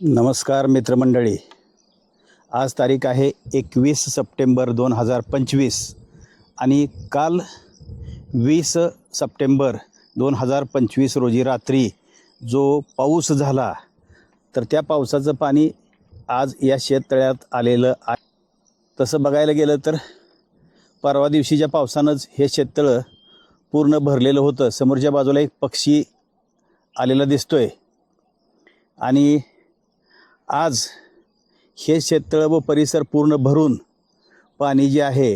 नमस्कार मित्रमंडळी. आज तारीख आहे एकवीस सप्टेंबर दोन हजार पंचवीस आणि काल वीस सप्टेंबर दोन हजार पंचवीस रोजी रात्री जो पाऊस झाला तर त्या पावसाचं पाणी आज या शेततळ्यात आलेलं आहे. तसं बघायला गेलं तर परवा दिवशीच्या पावसानंच हे शेततळं पूर्ण भरलेलं होतं. समोरच्या बाजूला एक पक्षी आलेला दिसतोय. आणि आज हे शेततळं व परिसर पूर्ण भरून पाणी जे आहे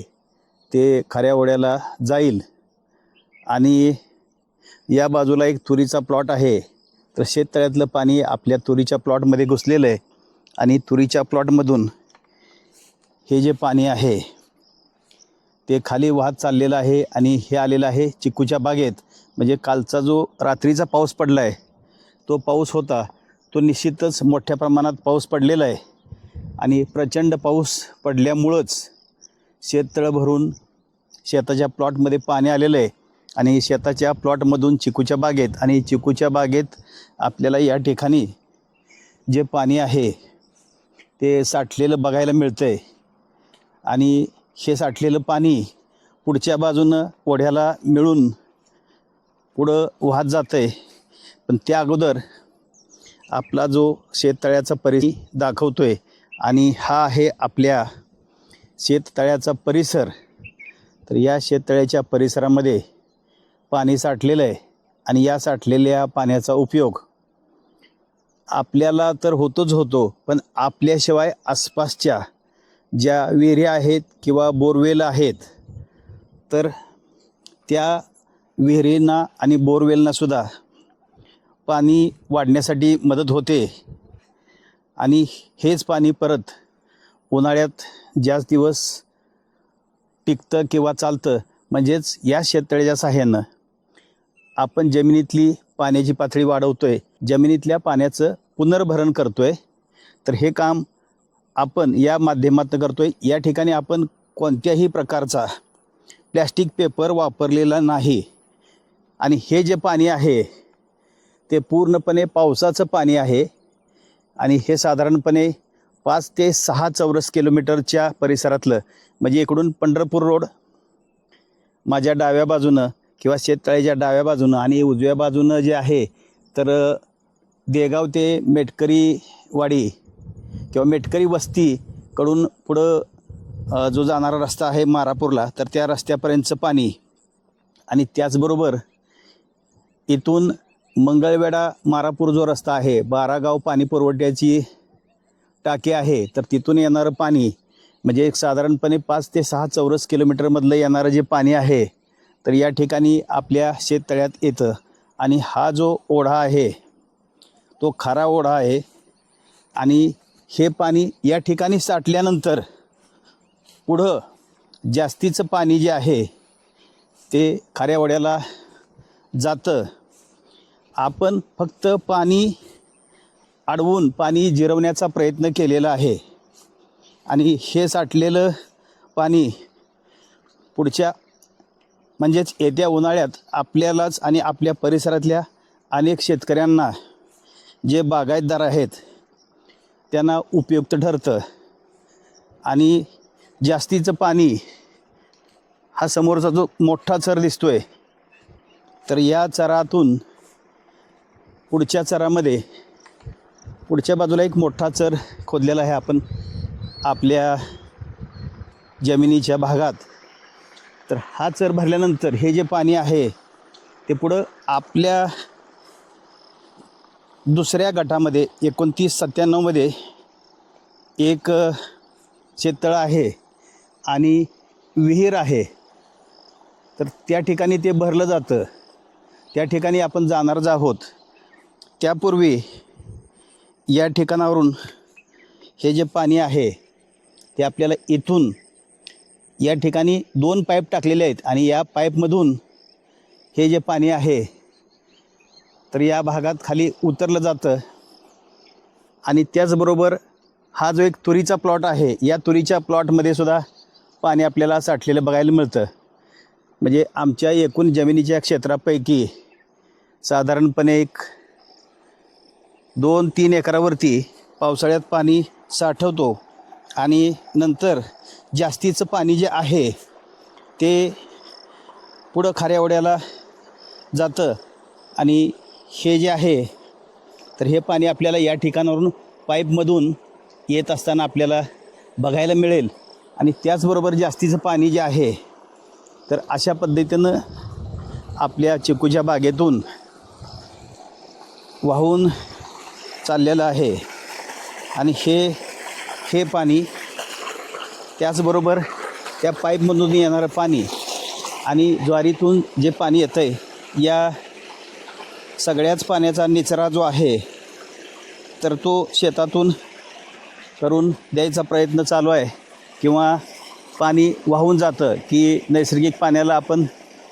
ते खऱ्या ओढ्याला जाईल. आणि या बाजूला एक तुरीचा प्लॉट आहे. तर शेततळ्यातलं पाणी आपल्या तुरीच्या प्लॉटमध्ये घुसलेलं आहे. आणि तुरीच्या प्लॉटमधून हे जे पाणी आहे ते खाली वाहत चाललेलं आहे आणि हे आलेलं आहे चिक्कूच्या बागेत. म्हणजे कालचा जो रात्रीचा पाऊस पडला आहे तो पाऊस होता. तो निश्चितच मोठ्या प्रमाणात पाऊस पडलेला आहे. आणि प्रचंड पाऊस पडल्यामुळंच शेततळं भरून शेताच्या प्लॉटमध्ये पाणी आलेलं आहे. आणि शेताच्या प्लॉटमधून चिकूच्या बागेत आणि चिकूच्या बागेत आपल्याला या ठिकाणी जे पाणी आहे ते साठलेलं बघायला मिळतं आहे आणि हे साठलेलं पाणी पुढच्या बाजूनं ओढ्याला मिळून पुढं वाहत जातं आहे पण त्या अगोदर आपला जो शेततळ्याचा परि दाखवतो आहे आणि हा आहे आपल्या शेततळ्याचा परिसर तर या शेततळ्याच्या परिसरामध्ये पाणी साठलेलं आहे आणि या साठलेल्या पाण्याचा उपयोग आपल्याला तर होतोच होतो पण आपल्याशिवाय आसपासच्या ज्या विहिऱ्या आहेत किंवा बोरवेल आहेत तर त्या विहिरींना आणि बोरवेलनासुद्धा पाणी वाढण्यासाठी मदत होते. आणि हेच पाणी परत उन्हाळ्यात जास्त दिवस टिकतं किंवा चालतं म्हणजेच या शेततळ्याच्या साह्यानं आपण जमिनीतली पाण्याची पातळी वाढवतो आहे जमिनीतल्या पाण्याचं पुनर्भरण करतो आहे तर हे काम आपण या माध्यमातून करतो आहे या ठिकाणी आपण कोणत्याही प्रकारचा प्लॅस्टिक पेपर वापरलेला नाही. आणि हे जे पाणी आहे ते पूर्णपणे पावसाचं पाणी आहे. आणि हे साधारणपणे पाच ते सहा चौरस किलोमीटरच्या परिसरातलं म्हणजे इकडून पंढरपूर रोड माझ्या डाव्या बाजूनं किंवा शेततळ्याच्या डाव्या बाजूनं आणि उजव्या बाजूनं जे आहे तर देगाव ते मेटकरी वाडी किंवा मेटकरी वस्तीकडून पुढं जो जाणारा रस्ता आहे मारापूरला तर त्या रस्त्यापर्यंतचं पाणी. आणि त्याचबरोबर इथून मंगळवेढा मारापूर जो रस्ता आहे बारागाव पाणी पुरवठ्याची टाकी आहे तर तिथून येणारं पाणी म्हणजे एक साधारणपणे पाच ते सहा चौरस किलोमीटरमधलं येणारं जे पाणी आहे तर या ठिकाणी आपल्या शेततळ्यात येतं. आणि हा जो ओढा आहे तो खारा ओढा आहे. आणि हे पाणी या ठिकाणी साठल्यानंतर पुढं जास्तीचं पाणी जे आहे ते खाऱ्या ओढ्याला जातं. आपण फक्त पाणी अडवून पाणी जिरवण्याचा प्रयत्न केलेला आहे. आणि हे साठलेलं पाणी पुढच्या म्हणजेच येत्या उन्हाळ्यात आपल्यालाच आणि आपल्या परिसरातल्या अनेक शेतकऱ्यांना जे बागायतदार आहेत त्यांना उपयुक्त ठरतं. आणि जास्तीचं पाणी हा समोरचा जो मोठा चर दिसतो आहे तर या चरातून पुढच्या चरामध्ये पुढच्या बाजूला एक मोठा चर खोदलेला आहे आपण. आपल्या जमिनीच्या भागात. तर हा चर भरल्यानंतर हे जे पाणी आहे ते पुढं आपल्या दुसऱ्या गटामध्ये एकोणतीस सत्त्याण्णवमध्ये एक अ, शेततळं आहे आणि विहीर आहे. तर त्या ठिकाणी ते भरलं जातं. त्या ठिकाणी आपण जाणारच आहोत. त्यापूर्वी या ठिकाणावरून हे जे पाणी आहे ते आपल्याला इथून या ठिकाणी दोन पाईप टाकलेले आहेत आणि या पाईपमधून हे जे पाणी आहे तर या भागात खाली उतरलं जातं. आणि त्याचबरोबर हा जो एक तुरीचा प्लॉट आहे या तुरीच्या प्लॉटमध्ये सुद्धा पाणी आपल्याला साठलेलं बघायला मिळतं. म्हणजे आमच्या एकूण जमिनीच्या क्षेत्रापैकी साधारणपणे एक दोन तीन एकरावरती पावसाळ्यात पाणी साठवतो. आणि नंतर जास्तीचं पाणी जे आहे ते पुढं खाऱ्यावड्याला जातं. आणि हे जे आहे तर हे पाणी आपल्याला या ठिकाणावरून पाईपमधून येत असताना आपल्याला बघायला मिळेल. आणि त्याचबरोबर जास्तीचं पाणी जे आहे तर अशा पद्धतीनं आपल्या चिकूच्या बागेतून वाहून चाललेलं आहे. आणि हे हे पाणी त्याचबरोबर त्या पाईपमधून येणारं पाणी आणि ज्वारीतून जे पाणी येतं आहे या सगळ्याच पाण्याचा निचरा जो आहे तर तो शेतातून करून द्यायचा प्रयत्न चालू आहे. किंवा पाणी वाहून जातं की नैसर्गिक पाण्याला आपण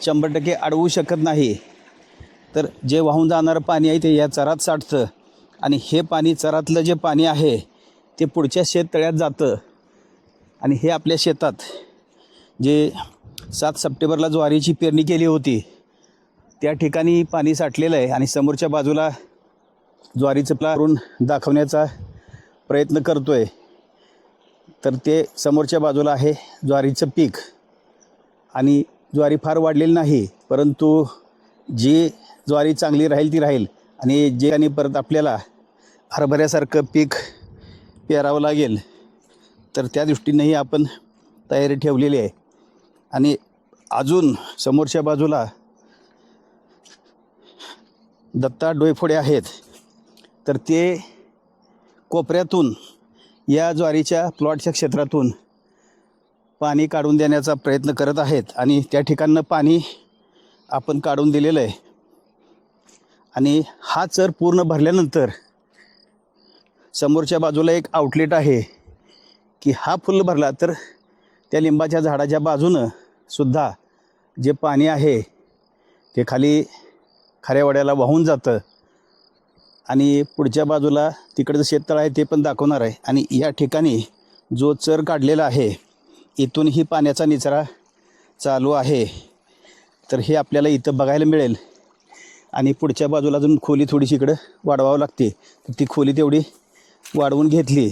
शंभर टक्के अडवू शकत नाही. तर जे वाहून जाणारं पाणी आहे ते या चरात साठतं. आणि हे पाणी चरातलं जे पाणी आहे ते पुढच्या शेततळ्यात जातं. आणि हे आपल्या शेतात जे सात सप्टेंबरला ज्वारीची पेरणी केली होती त्या ठिकाणी पाणी साठलेलं आहे आणि समोरच्या बाजूला ज्वारीचं प्लारून दाखवण्याचा प्रयत्न करतो आहे तर ते समोरच्या बाजूला आहे ज्वारीचं पीक. आणि ज्वारी फार वाढलेली नाही परंतु जी ज्वारी चांगली राहील ती राहील. आणि जे आणि परत आपल्याला हरभऱ्यासारखं पीक पेरावं लागेल. तर त्या दृष्टीनेही आपण तयारी ठेवलेली आहे. आणि अजून समोरच्या बाजूला दत्ता डोयफोडे आहेत. तर ते कोपऱ्यातून या ज्वारीच्या प्लॉटच्या क्षेत्रातून पाणी काढून देण्याचा प्रयत्न करत आहेत. आणि त्या ठिकाणं पाणी आपण काढून दिलेलं आहे. आणि हा चर पूर्ण भरल्यानंतर समोरच्या बाजूला एक आउटलेट आहे की हा फुल भरला तर त्या लिंबाच्या झाडाच्या बाजूनं सुद्धा जे पाणी आहे ते खाली खाऱ्यावाड्याला वाहून जातं. आणि पुढच्या बाजूला तिकडचं शेततळ आहे ते पण दाखवणार आहे. आणि या ठिकाणी जो चर काढलेला आहे इथूनही पाण्याचा निचरा चालू आहे. तर हे आपल्याला इथं बघायला मिळेल. आणि पुढच्या बाजूला अजून खोली थोडीशी इकडं वाढवावं लागते. तर ती खोली तेवढी वाढवून घेतली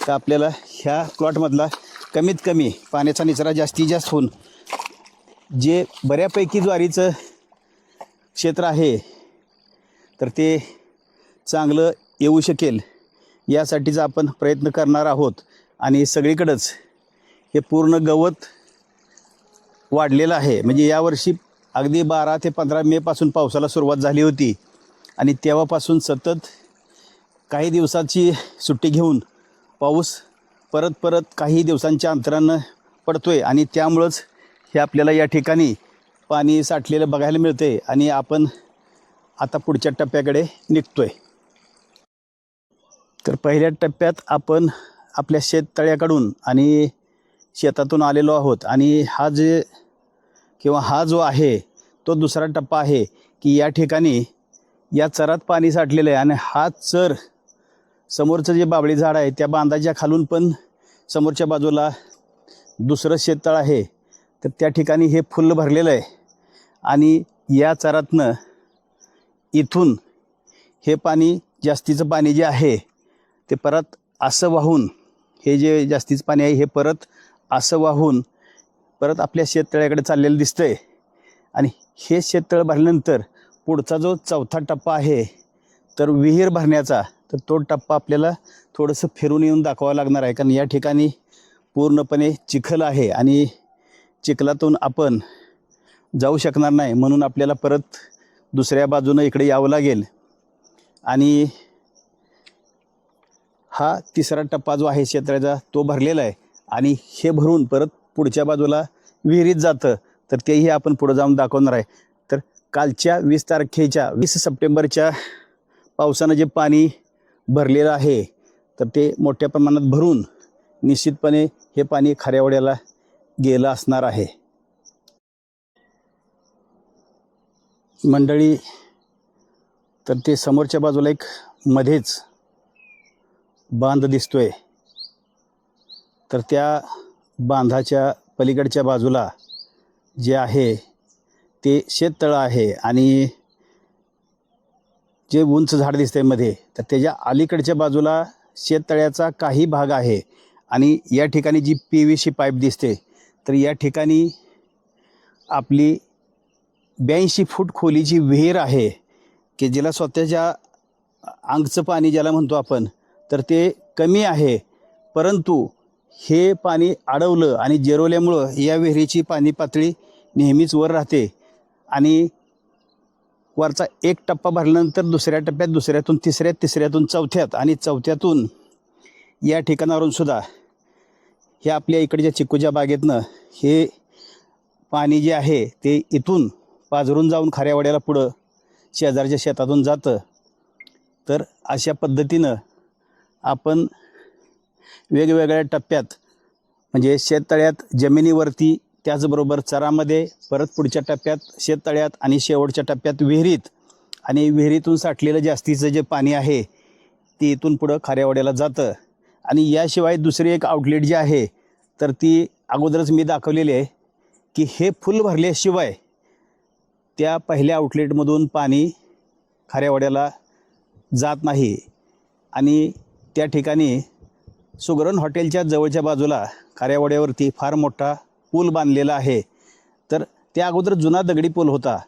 तर आपल्याला ह्या प्लॉटमधला कमीत कमी पाण्याचा निचरा जास्तीत जास्त होऊन जे बऱ्यापैकी ज्वारीचं क्षेत्र आहे तर ते चांगलं येऊ शकेल यासाठीचा आपण प्रयत्न करणार आहोत. आणि सगळीकडंच हे पूर्ण गवत वाढलेलं आहे. म्हणजे यावर्षी अगदी बारा ते पंधरा मेपासून पावसाला सुरुवात झाली होती. आणि तेव्हापासून सतत काही दिवसाची सुट्टी घेऊन पाऊस परत परत काही दिवसांच्या अंतरानं पडतो आहे आणि त्यामुळंच हे आपल्याला या ठिकाणी पाणी साठलेलं बघायला मिळते आणि आपण आता पुढच्या टप्प्याकडे निघतो आहे तर पहिल्या टप्प्यात आपण आपल्या शेततळ्याकडून आणि शेतातून आलेलो आहोत आणि हा जे किंवा हा जो आहे तो दुसरा टप्पा आहे की या ठिकाणी या चरात पाणी साठलेलं आहे आणि हा चर समोरचं जे बाबळी झाड आहे त्या बांधाच्या खालून पण समोरच्या बाजूला दुसरं शेततळ आहे. तर त्या ठिकाणी हे फुल भरलेलं आहे. आणि या चरातनं इथून हे पाणी जास्तीचं पाणी जे आहे ते परत असं वाहून हे जे जास्तीचं पाणी आहे हे परत असं वाहून परत आपल्या शेततळ्याकडे चाललेलं दिसतं आहे आणि हे शेततळ भरल्यानंतर पुढचा जो चौथा टप्पा आहे तर विहीर भरण्याचा तर तो टप्पा आपल्याला थोडंसं फिरून येऊन दाखवावा लागणार आहे. कारण या ठिकाणी पूर्णपणे चिखल आहे आणि चिखलातून आपण जाऊ शकणार नाही. म्हणून आपल्याला परत दुसऱ्या बाजूनं इकडे यावं लागेल. आणि हा तिसरा टप्पा जो आहे क्षेत्राचा तो भरलेला आहे. आणि हे भरून परत पुढच्या बाजूला विहिरीत जातं. तर तेही आपण पुढं जाऊन दाखवणार आहे. तर कालच्या वीस तारखेच्या वीस सप्टेंबरच्या पावसानं जे पाणी भरलेलं आहे तर ते मोठ्या प्रमाणात भरून निश्चितपणे हे पाणी खाऱ्यावड्याला गेलं असणार आहे. मंडळी तर ते समोरच्या बाजूला एक मध्येच बांध दिसतोय. तर त्या बांधाच्या पलीकडच्या बाजूला जे आहे ते शेततळं आहे आणि जे उंच झाड दिसते मध्ये तर त्याच्या अलीकडच्या बाजूला शेततळ्याचा काही भाग आहे. आणि या ठिकाणी G P V C pipe दिसते तर या ठिकाणी आपली ब्याऐंशी फूट खोलीची विहीर आहे की ज्याला स्वतःच्या अंगचं पाणी ज्याला म्हणतो आपण तर ते कमी आहे. परंतु हे पाणी अडवलं आणि जिरवल्यामुळं या विहिरीची पाणी पातळी नेहमीच वर राहते. आणि वरचा एक टप्पा भरल्यानंतर दुसऱ्या टप्प्यात दुसऱ्यातून तिसऱ्यात तिसऱ्यातून चौथ्यात आणि चौथ्यातून या ठिकाणावरून सुद्धा हे आपल्या इकडच्या चिकूच्या बागेतनं हे पाणी जे आहे ते इथून पाझरून जाऊन खाऱ्यावाड्याला पुढं शेजारच्या शेतातून जातं. तर अशा पद्धतीनं आपण वेगवेगळ्या टप्प्यात म्हणजे शेततळ्यात जमिनीवरती त्याचबरोबर चरामध्ये परत पुढच्या टप्प्यात शेततळ्यात आणि शेवटच्या टप्प्यात विहिरीत आणि विहिरीतून साठलेलं जास्तीचं जे पाणी आहे ते इथून पुढं खाऱ्यावाड्याला जातं. आणि याशिवाय दुसरी एक आउटलेट जी आहे तर ती अगोदरच मी दाखवलेली आहे की हे फुल भरल्याशिवाय त्या पहिल्या आउटलेटमधून पाणी खाऱ्यावाड्याला जात नाही. आणि त्या ठिकाणी सुगरण हॉटेलच्या जवळच्या बाजूला खाऱ्यावाड्यावरती फार मोठा पूल बांधलेला आहे. तर त्या अगोदर जुना दगडी पूल होता.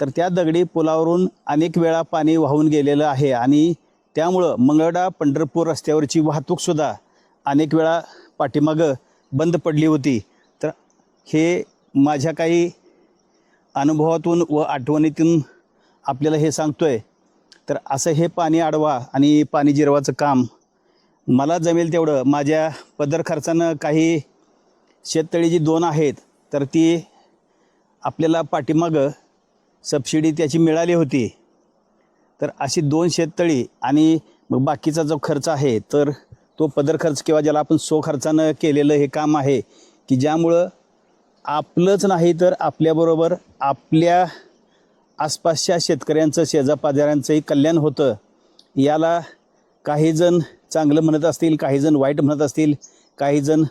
तर त्या दगडी पुलावरून अनेक वेळा पाणी वाहून गेलेलं आहे आणि त्यामुळं मंगळडा पंढरपूर रस्त्यावरची वाहतूकसुद्धा अनेक वेळा पाठीमागं बंद पडली होती. तर हे माझ्या काही अनुभवातून व आठवणीतून आपल्याला हे सांगतो आहे तर असं हे पाणी अडवा आणि पाणी जिरवाचं काम मला जमेल तेवढं. माझ्या पदर खर्चानं काही शेततळी जी दोन आहेत तर ती आपल्याला पाठीमागं सबसिडी त्याची मिळाली होती. तर अशी दोन शेततळी आणि मग बाकीचा जो खर्च आहे तर तो पदर खर्च किंवा ज्याला आपण सो खर्चानं केलेलं हे काम आहे की ज्यामुळं आपलंच नाही तर आपल्याबरोबर आपल्या आसपासच्या शेतकऱ्यांचं शेजापाजाऱ्यांचंही कल्याण होतं. याला काही जण चांगलं म्हणत असतील काही जण वाईट म्हणत असतील काही जण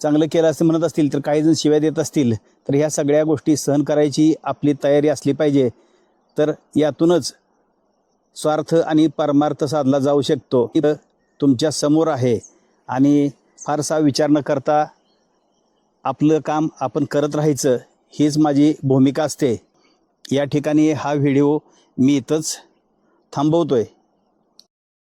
चांगलं केलं असं म्हणत असतील तर काही जण शिव्या देत असतील तर ह्या सगळ्या गोष्टी सहन करायची आपली तयारी असली पाहिजे. तर यातूनच स्वार्थ आणि परमार्थ साधला जाऊ शकतो. इथं तुमच्यासमोर आहे आणि फारसा विचार न करता आपलं काम आपण करत राहायचं हीच माझी भूमिका असते. या ठिकाणी हा व्हिडिओ मी इथंच थांबवतो आहे